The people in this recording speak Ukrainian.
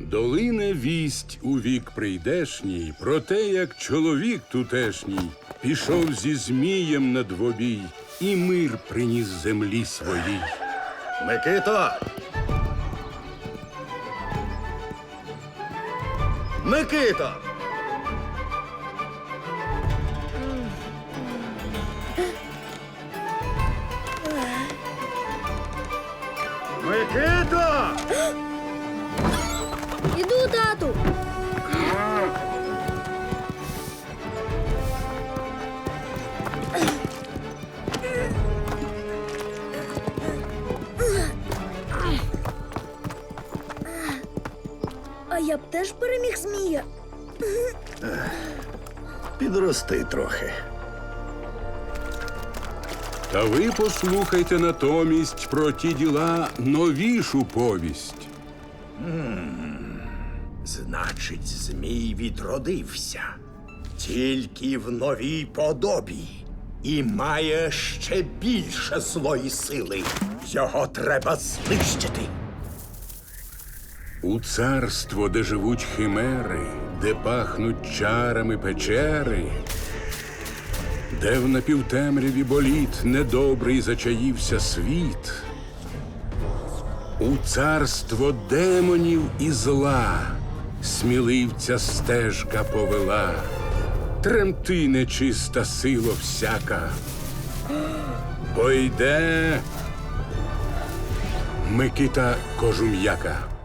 Долине вість у вік прийдешній про те, як чоловік тутешній пішов зі змієм на двобій і мир приніс землі своїй. Микито! Микито! Микито! Я б теж переміг змія. Підрости трохи. Та ви послухайте натомість про ті діла новішу повість. Значить, Змій відродився тільки в новій подобі і має ще більше злої сили. Його треба знищити. У царство, де живуть химери, де пахнуть чарами печери, де в напівтемряві боліт недобрий зачаївся світ. У царство демонів і зла сміливця стежка повела, тремти нечиста сила всяка, бо йде Микита Кожум'яка.